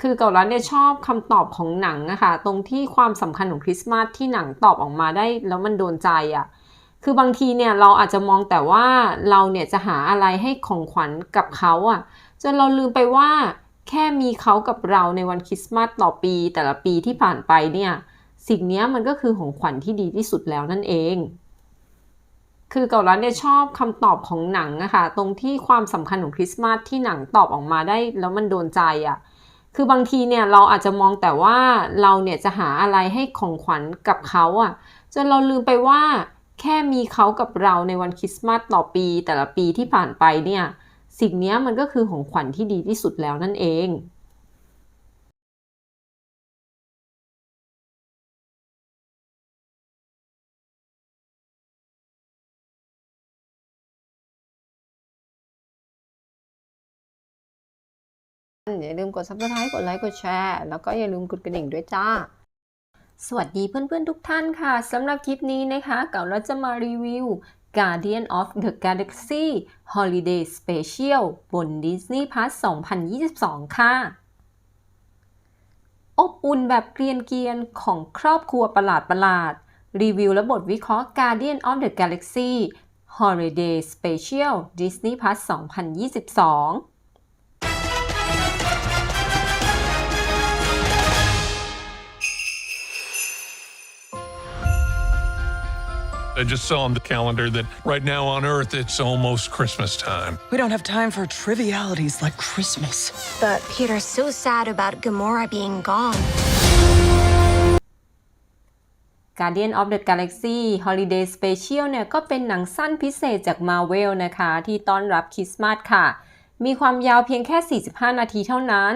คือเกาลัดเนี่ยชอบคำตอบของหนังนะคะตรงที่ความสำคัญของคริสต์มาสที่หนังตอบออกมาได้แล้วมันโดนใจอะ่ะคือบางทีเนี่ยเราอาจจะมองแต่ว่าเราเนี่ยจะหาอะไรให้ของขวัญกับเขาอะ่ะจนเราลืมไปว่าแค่มีเขากับเราในวันคริสต์มาสต่อปีแต่ละปีที่ผ่านไปเนี่ยสิ่งนี้มันก็คือของขวัญที่ดีที่สุดแล้วนั่นเอง คือเกาลัดเนี่ยชอบคำตอบของหนังนะคะตรงที่ความสำคัญของคริสต์มาสที่หนังตอบออกมาได้แล้วมันโดนใจอะ่ะ คือบางทีเนี่ยเราอาจจะมองแต่ว่าเราเนี่ยจะหาอะไรให้ของขวัญกับเขาอะ่ะจนเราลืมไปว่า แค่มีเขากับเราในวันคริสต์มาสต่อปีแต่ละปีที่ผ่านไปเนี่ย สิ่งนี้มันก็คือของขวัญที่ดีที่สุดแล้วนั่นเอง อย่าลืมกด subscribe กดไลค์กดแชร์แล้วก็อย่าลืมกดกระดิ่งด้วยจ้า สวัสดีเพื่อนๆทุกท่านค่ะสำหรับคลิปนี้นะคะเก่าเราจะมารีวิว Guardian of the Galaxy Holiday Special บน Disney Plus 2022 ค่ะ อบอุ่นแบบเกรียนเกียนของครอบครัวประหลาดประหลาด รีวิวและบทวิเคราะห์ Guardian of the Galaxy Holiday Special Disney Plus 2022 I just saw on the calendar that right now on Earth it's almost Christmas time. We don't have time for trivialities like Christmas. But Peter's so sad about Gamora being gone. Guardian of the Galaxy Holiday Special เนี่ยก็เป็นหนังสั้นพิเศษจาก Marvel นะคะ ที่ต้อนรับคริสต์มาสค่ะ มีความยาวเพียงแค่ 45 นาทีเท่านั้น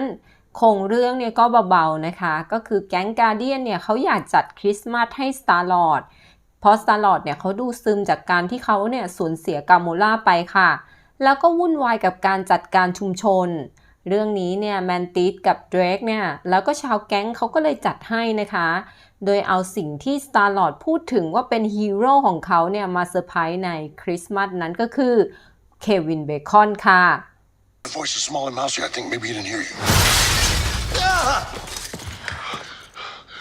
โครงเรื่องเนี่ยก็เบาๆนะคะ ก็คือแก๊ง Guardian เนี่ยเขาอยากจัดคริสต์มาสให้ Star Lord เพราะ Star Lord เนี่ยเขาดูซึมจากการที่เขาเนี่ยสูญเสียกาโมล่าไปค่ะ แล้วก็วุ่นวายกับการจัดการชุมชน เรื่องนี้เนี่ยแมนติสกับเดรกเนี่ยแล้วก็ชาวแก๊งเขาก็เลยจัดให้นะคะ โดยเอาสิ่งที่ Star Lord พูดถึงว่าเป็นฮีโร่ของเขาเนี่ยมาเซอร์ไพรส์ในคริสต์มาสนั้นก็คือเควินเบคอนค่ะ The voice is small and mousy. I think maybe he didn't hear you.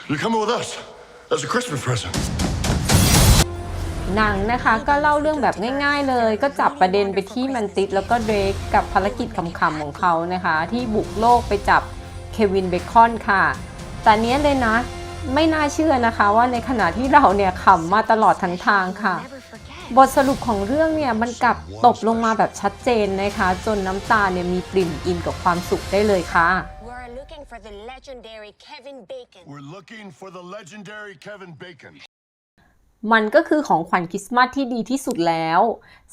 You're coming with us as a Christmas present. หนังนะคะก็เล่าเรื่องแบบง่าย ๆ เลย ก็จับประเด็นไปที่แมนติสแล้วก็เดรกกับภารกิจขำๆของเขานะคะ ที่บุกโลกไปจับเควินเบคอนค่ะ แต่เนี้ยเลยนะ ไม่น่าเชื่อนะคะว่าในขณะที่เราเนี่ยขำมาตลอดทั้งทางค่ะ Never forget. บทสรุปของเรื่องเนี่ยมันกลับตกลงมาแบบชัดเจนนะคะ จนน้ำตาเนี่ยมีปริ่มอินกับความสุขได้เลยค่ะ We're looking for the legendary Kevin Bacon. มันก็คือของขวัญคริสต์มาสที่ดีที่สุดแล้ว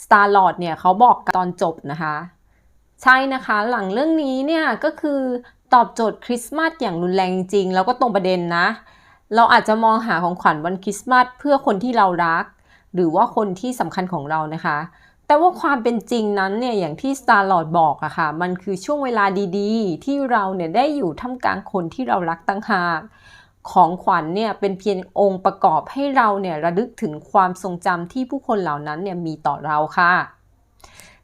Star Lord เนี่ยเขาบอกตอนจบนะคะ ใช่นะคะหลังเรื่องนี้เนี่ยก็คือตอบโจทย์คริสต์มาสอย่างรุนแรงจริง แล้วก็ตรงประเด็นนะ เราอาจจะมองหาของขวัญวันคริสต์มาสเพื่อคนที่เรารัก หรือว่าคนที่สำคัญของเรานะคะ แต่ว่าความเป็นจริงนั้นเนี่ยอย่างที่ Star Lord บอกอะค่ะ มันคือช่วงเวลาดีๆ ที่เราเนี่ยได้อยู่ท่ามกลางคนที่เรารักตั้งหาก ของขวัญเนี่ยเป็นเพียงองค์ประกอบให้เราเนี่ยระลึกถึงความทรงจำที่ผู้คนเหล่านั้นเนี่ยมีต่อเราค่ะ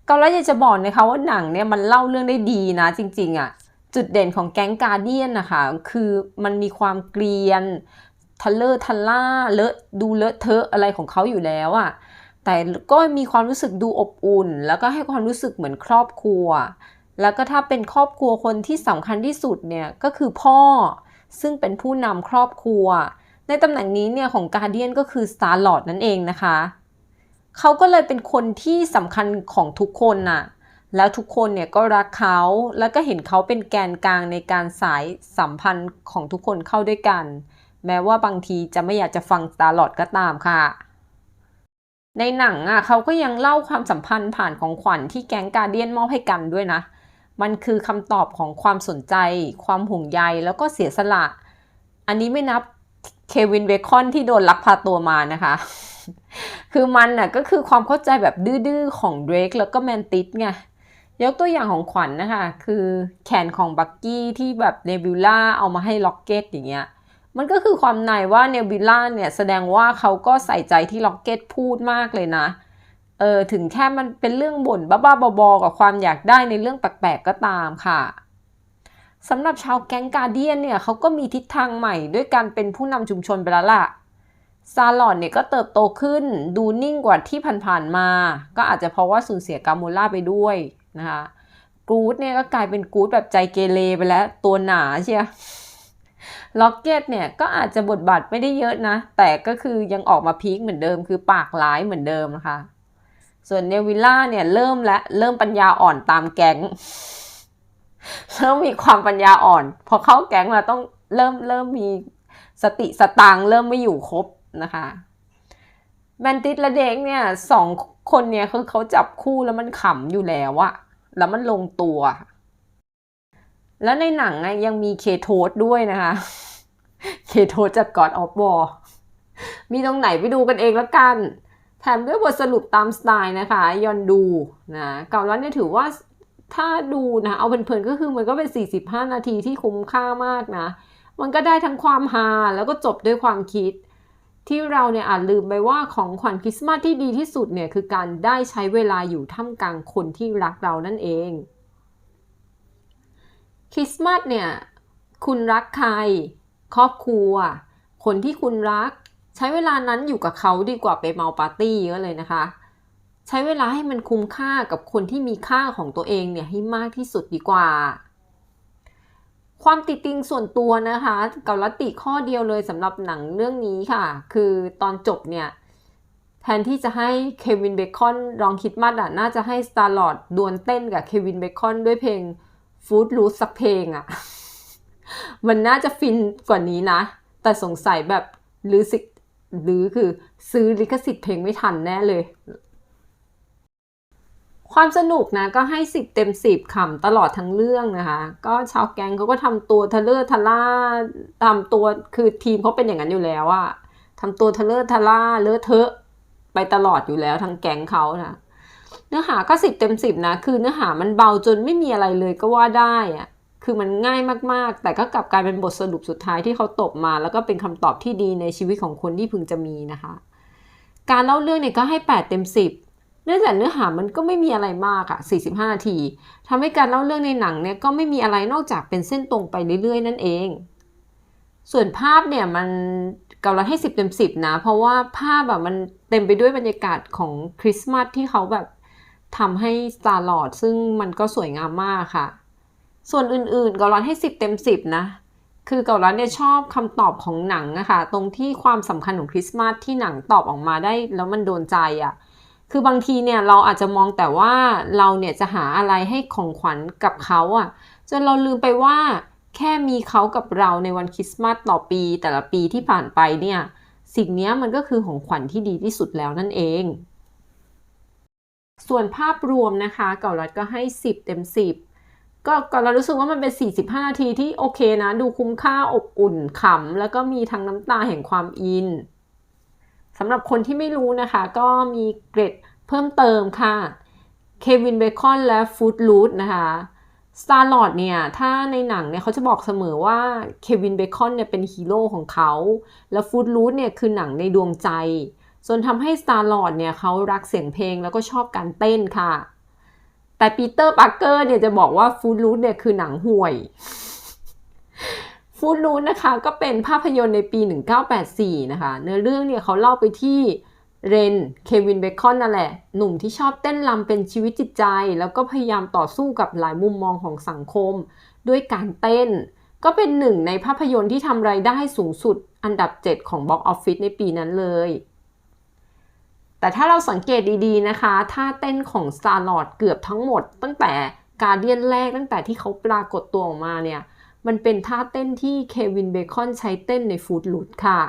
ก็แล้วอยากจะบอกนะคะว่าหนังเนี่ยมันเล่าเรื่องได้ดีนะจริงๆอะ่ะจุดเด่นของแก๊งการเดียนนะคะคือมันมีความเกรียนทะเลอทะล่าเลอะดูเลอะเทอะอะไรของเขาอยู่แล้วอะ่ะแต่ก็มีความรู้สึกดูอบอุ่น แล้วก็ให้ความรู้สึกเหมือนครอบครัว แล้วก็ถ้าเป็นครอบครัวคนที่สำคัญที่สุดเนี่ยก็คือพ่อ ซึ่งเป็นผู้นำครอบครัว ในตำแหน่งนี้เนี่ยของการเดียนก็คือ Star Lord นั่นเองนะคะ เขาก็เลยเป็นคนที่สำคัญของทุกคนน่ะ แล้วทุกคนเนี่ยก็รักเขาแล้วก็เห็นเขาเป็นแกนกลางในการสายสัมพันธ์ของทุกคนเข้าด้วยกัน แม้ว่าบางทีจะไม่อยากจะฟัง Star Lord ก็ตามค่ะในหนังอะเขาก็ยังเล่าความสัมพันธ์ผ่านของขวัญที่แก๊งการเดียนมอบให้กันด้วยนะ มันคือคำตอบของความสนใจ ความห่วงใยแล้วก็เสียสละ อันนี้ไม่นับเควินเบคอนที่โดนลักพาตัวมานะคะ คือมันน่ะก็คือความเข้าใจแบบดื้อๆของเดรกแล้วก็แมนติสไงยกตัวอย่างของขวัญนนะคะ คือแขนของบักกี้ที่แบบเนบิวล่าเอามาให้ล็อกเก็ตอย่างเงี้ยมันก็คือความในว่าเนบิวล่าเนี่ยแสดงว่าเขาก็ใส่ใจที่ล็อกเก็ตพูดมากเลยนะ เออถึงแค่มันเป็นเรื่องบ่นบ้าๆบอๆกับความอยากได้ในเรื่องแปลกๆก็ตามค่ะสำหรับชาวแก๊งการเดียนเนี่ยเขาก็มีทิศทางใหม่ด้วยการเป็นผู้นำชุมชนไปแล้วล่ะซาลอนเนี่ยก็เติบโตขึ้นดูนิ่งกว่าที่ผ่านๆมา ก็อาจจะเพราะว่าสูญเสียกาโมล่าไปด้วยนะคะกู๊ดเนี่ยก็กลายเป็นกู๊ดแบบใจเกเรไปแล้วตัวหนาเชียล็อกเก็ตเนี่ยก็อาจจะบทบาทไม่ได้เยอะนะ แต่ก็คือยังออกมาพีคเหมือนเดิม คือปากร้ายเหมือนเดิมนะคะ ส่วนเนวิลล่าเนี่ยเริ่มและเริ่มปัญญาอ่อนตามแก๊งเริ่มมีความปัญญาอ่อน พอเข้าแก๊งมาต้องเริ่มเริ่มมีสติสตางเริ่มไม่อยู่ครบนะคะแมนติสและเด็กเนี่ยสองคนเนี่ยคือเขาจับคู่แล้วมันขำอยู่แล้วอะแล้วมันลงตัว แล้วในหนังอะยังมีเคโทสด้วยนะคะ เคโทสจาก God of War มีตรงไหนไปดูกันเองแล้วกัน แถมด้วยบทสรุปตามสไตล์นะคะยอนดูนะเก่าแล้วเนี่ยถือว่าถ้าดูนะเอาเพลินๆก็คือมันก็เป็น 45 นาทีที่คุ้มค่ามากนะ มันก็ได้ทั้งความฮาแล้วก็จบด้วยความคิด ที่เราเนี่ยอาจลืมไปว่าของขวัญคริสต์มาสที่ดีที่สุดเนี่ยคือการได้ใช้เวลาอยู่ท่ามกลางคนที่รักเรานั่นเองคริสต์มาสเนี่ยคุณรักใคร ครอบครัว คนที่คุณรัก ใช้เวลานั้นอยู่กับเขาดีกว่าไปเมาปาร์ตี้เยอะเลยนะคะ ใช้เวลาให้มันคุ้มค่ากับคนที่มีค่าของตัวเองเนี่ยให้มากที่สุดดีกว่า ความติดติงส่วนตัวนะคะกับลติข้อเดียวเลยสำหรับหนังเรื่องนี้ค่ะ คือตอนจบเนี่ยแทนที่จะให้เควินเบคอนร้องคิดมัดอะน่าจะให้สตาร์ลอดดวลเต้นกับเควินเบคอนด้วยเพลง Food l o o s สักเพลงอะ มันน่าจะฟินกว่านี้นะ แต่สงสัยแบบหรือสิ หรือคือซื้อลิขสิทธิ์เพลงไม่ทันแน่เลย ความสนุกนะก็ให้10เต็ม10ขำตลอดทั้งเรื่องนะคะ ก็ชาวแกงเขาก็ทำตัวทะเลอร์ทะล่าทำตัวคือทีมเขาเป็นอย่างนั้นอยู่แล้วอะทำตัวทะเลอร์ทะล่าเลอะเทอะไปตลอดอยู่แล้วทั้งแกงเขานะเนื้อหาก็10เต็ม10นะ คือเนื้อหามันเบาจนไม่มีอะไรเลยก็ว่าได้อะ คือมันง่ายมากๆ แต่ก็กลับกลายเป็นบทสรุปสุดท้ายที่เขาตบมา แล้วก็เป็นคำตอบที่ดีในชีวิตของคนที่พึงจะมีนะคะ การเล่าเรื่องเนี่ยก็ให้ 8 เต็ม 10 เนื่องจากเนื้อหามันก็ไม่มีอะไรมากอะ45 นาทีทำให้การเล่าเรื่องในหนังเนี่ยก็ไม่มีอะไรนอกจากเป็นเส้นตรงไปเรื่อยๆ นั่นเอง ส่วนภาพเนี่ยมันกาลัดให้ 10 เต็ม 10 นะ เพราะว่าภาพแบบมันเต็มไปด้วยบรรยากาศของคริสต์มาสที่เขาแบบทำให้ Star Lord ซึ่งมันก็สวยงามมากค่ะ ส่วนอื่นๆเกาลัดให้ 10 เต็ม 10 นะ คือเกาลัดเนี่ยชอบคำตอบของหนังนะคะตรงที่ความสำคัญของคริสต์มาสที่หนังตอบออกมาได้ แล้วมันโดนใจอะ่ะคือบางทีเนี่ยเราอาจจะมองแต่ว่าเราเนี่ยจะหาอะไรให้ของขวัญกับเขาอะ่ะจนเราลืมไปว่าแค่มีเขากับเราในวันคริสต์มาสต่อปี แต่ละปีที่ผ่านไปเนี่ย สิ่งนี้มันก็คือของขวัญที่ดีที่สุดแล้วนั่นเอง ส่วนภาพรวมนะคะเกาลัดก็ให้ 10 เต็ม 10 ก็ก็เรารู้สึกว่ามันเป็น 45 นาทีที่โอเคนะ ดูคุ้มค่าอบอุ่นขำแล้วก็มีทั้งน้ำตาแห่งความอินสำหรับคนที่ไม่รู้นะคะ ก็มีเกร็ดเพิ่มเติมค่ะเควินเบคอนและฟูดลูดนะคะสตาร์ลอดเนี่ย ถ้าในหนังเนี่ยเขาจะบอกเสมอว่าเควินเบคอนเนี่ยเป็นฮีโร่ของเขา แล้วฟูดลูดเนี่ยคือหนังในดวงใจจนทำให้สตาร์ลอดเนี่ยเขารักเสียงเพลงแล้วก็ชอบการเต้นค่ะ แต่ปีเตอร์ปาร์เกอร์เนี่ยจะบอกว่าฟูดลูดเนี่ยคือหนังห่วยฟูดลูดนะคะก็เป็นภาพยนตร์ในปี 1984 นะคะ เนื้อเรื่องเนี่ยเขาเล่าไปที่เรน เควินเบคอนนั่นแหละ หนุ่มที่ชอบเต้นรำเป็นชีวิตจิตใจ แล้วก็พยายามต่อสู้กับหลายมุมมองของสังคม ด้วยการเต้น ก็เป็นหนึ่งในภาพยนตร์ที่ทำรายได้สูงสุดอันดับ 7 ของบ็อกออฟฟิศในปีนั้นเลย แต่ถ้าเราสังเกตดีๆนะคะ ท่าเต้นของซาร์ลอตเกือบทั้งหมด ตั้งแต่การเดียนแรกตั้งแต่ที่เขาปรากฏตัวออกมาเนี่ย มันเป็นท่าเต้นที่เควินเบคอนใช้เต้นในฟูดลูดค่ะ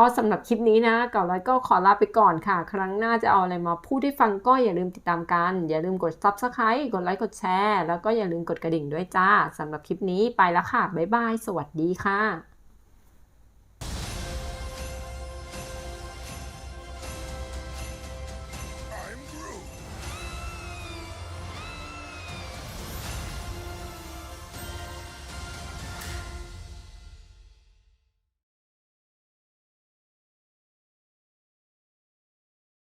ก็สำหรับคลิปนี้นะเก่าร้อยก็ขอลาไปก่อนค่ะ ครั้งหน้าจะเอาอะไรมาพูดให้ฟังก็อย่าลืมติดตามกัน อย่าลืมกด Subscribe กดไลค์กดแชร์แล้วก็อย่าลืมกดกระดิ่งด้วยจ้าสำหรับคลิปนี้ไปแล้วค่ะ บ๊ายบาย สวัสดีค่ะ